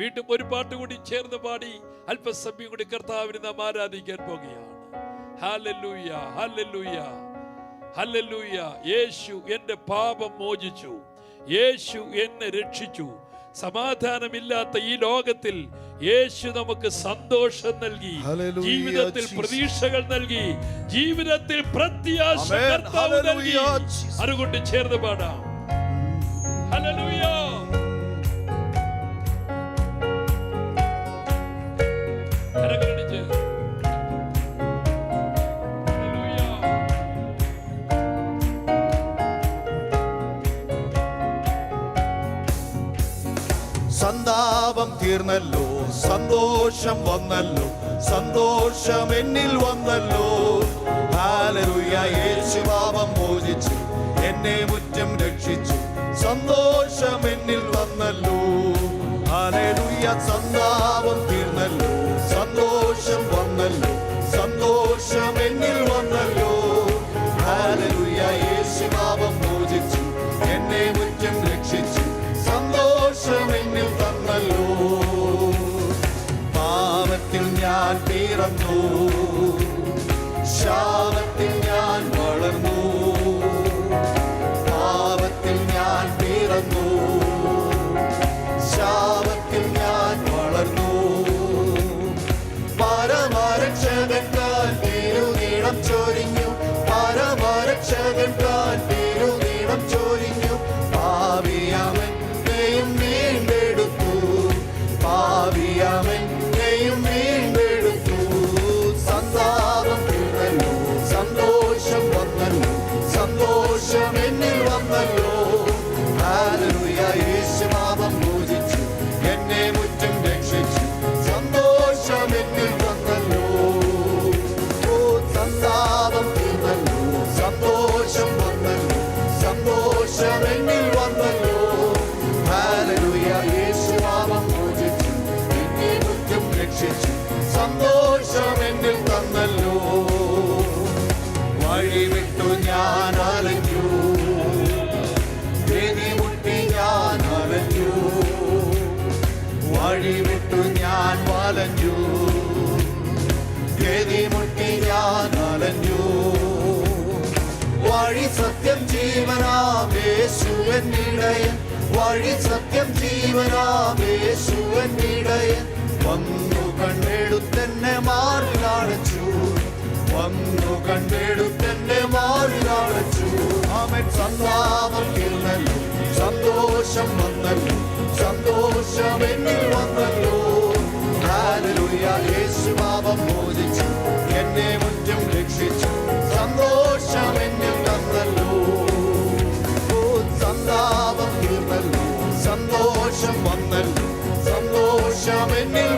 വീണ്ടും ഒരു പാട്ട് കൂടി ചേർന്ന് പാടി അല്പസമയം കൂടി കർത്താവിന് നാം ആരാധിക്കാൻ പോകുകയാണ്. Hallelujah hallelujah hallelujah. യേശു എന്റെ പാപം മോചിച്ചു. യേശു എന്നെ രക്ഷിച്ചു. സമാധാനമില്ലാത്ത ഈ ലോകത്തിൽ യേശു നമുക്ക് സന്തോഷം നൽകി. ജീവിതത്തിൽ പ്രതീക്ഷകൾ നൽകി. ജീവിതത്തിൽ പ്രത്യാശ നൽകി. അതുകൊണ്ട് ചേർന്ന് പാടാം. തീർന്നല്ലോ. സന്തോഷം വന്നല്ലോ. സന്തോഷം എന്നിൽ വന്നല്ലോ. യേശു പാപം മോചിച്ചു. എന്നെ മുറ്റം രക്ഷിച്ചു. സന്തോഷം എന്നിൽ വന്നല്ലോ. ഹാലലുയ സന്താപം തീർന്നല്ലോ. മുട്ടി ഞാൻ വഴിവിട്ടു ഞാൻ മുട്ടി ഞാൻ വഴി സത്യം ജീവനാമേശുവൻ വഴി സത്യം ജീവനാമേശുവൻ ഇടയൻ വന്നു കണ്ടെടുത്തെന്നെ മാറിലടച്ചു വന്നു മാറിലടച്ചു തീർന്നല്ലോ സന്തോഷം വന്നല്ലോ സന്തോഷം എന്നിൽ വന്നല്ലോ യേശു പാപം മോചിച്ചു. എന്നെ മുറ്റും രക്ഷിച്ചു. സന്തോഷം എന്നിൽ തന്നല്ലോ സന്താപം തീർന്നല്ലോ. സന്തോഷം വന്നല്ലോ സന്തോഷം എന്നിൽ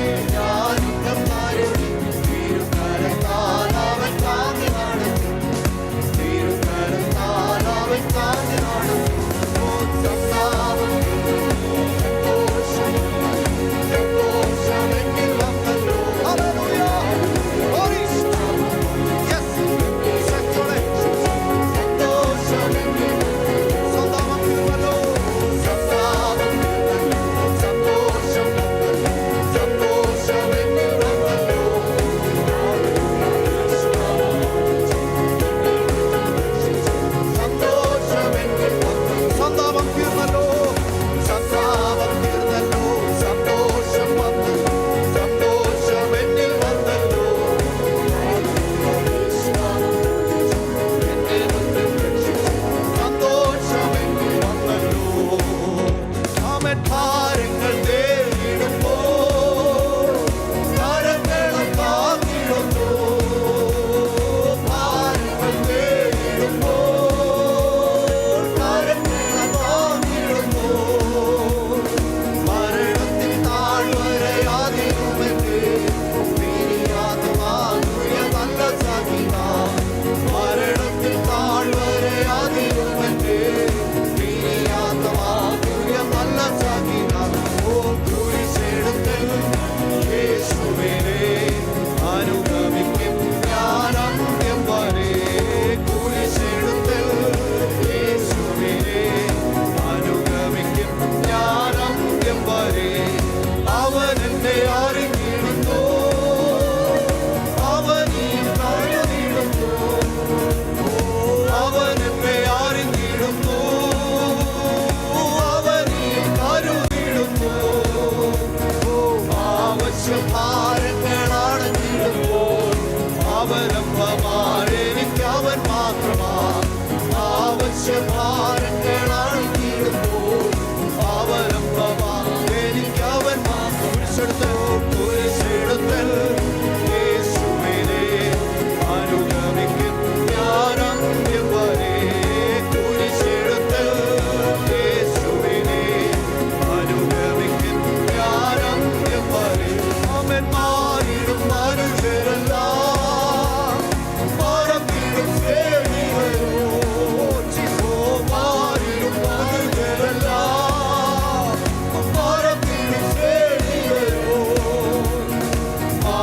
Savior. your palm.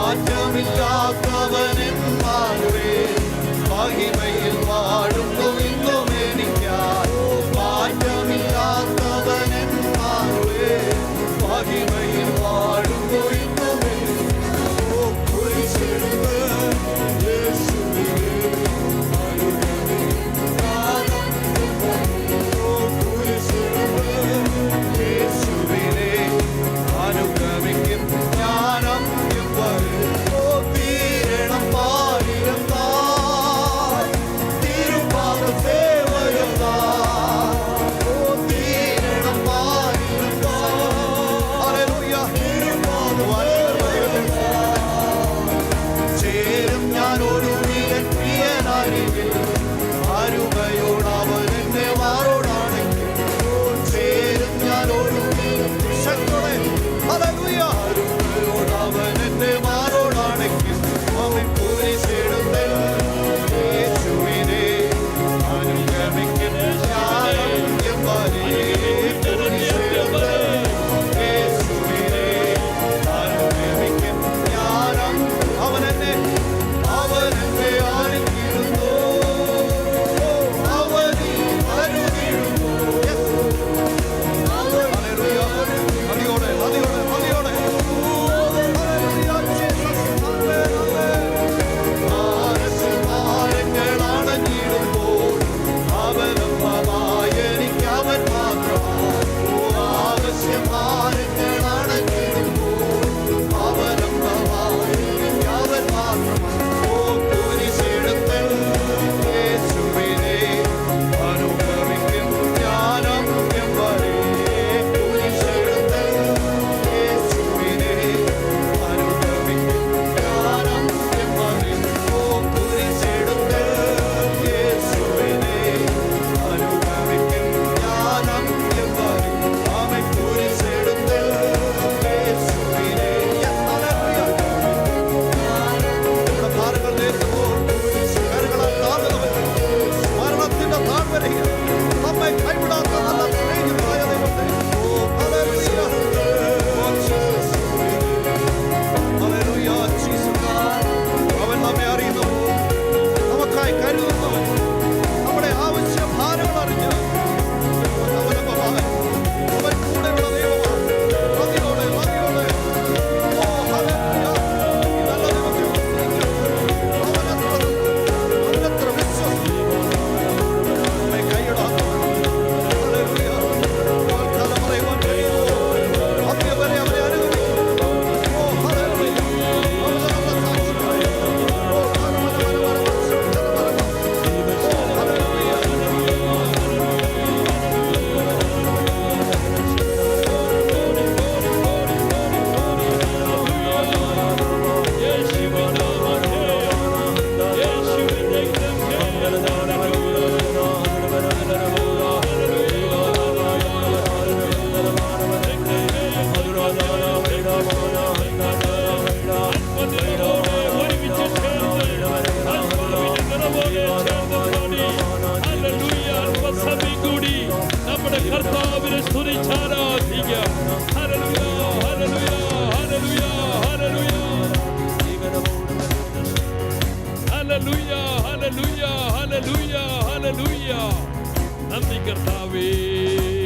மாற்றமில்லா கவனம் மாறுவே ஆகி Hallelujah, hallelujah, hallelujah, hallelujah. Nandi Kartavi.